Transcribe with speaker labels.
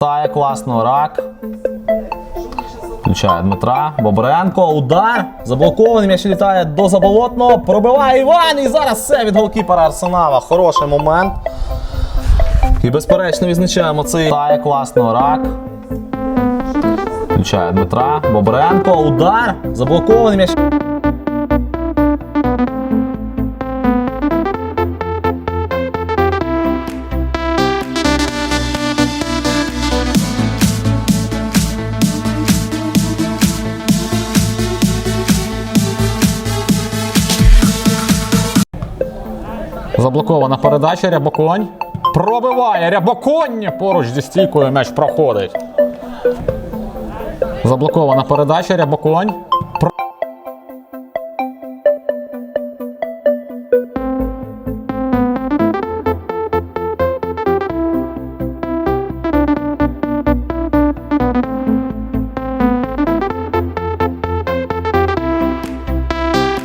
Speaker 1: Тає класно рак. Включає Дмитра. Бобренко. Удар. Заблокований. М'яч літає до заболотного. Пробиває Іван. І зараз все від голкіпера Арсенала. Хороший момент. І безперечно відзначаємо цей Тає класно рак. Включає Дмитра. Бобренко. Удар. Заблокований м'яч. Заблокована передача. Рябоконь. Пробиває Рябоконь. Поруч зі стійкою м'яч проходить. Заблокована передача. Рябоконь.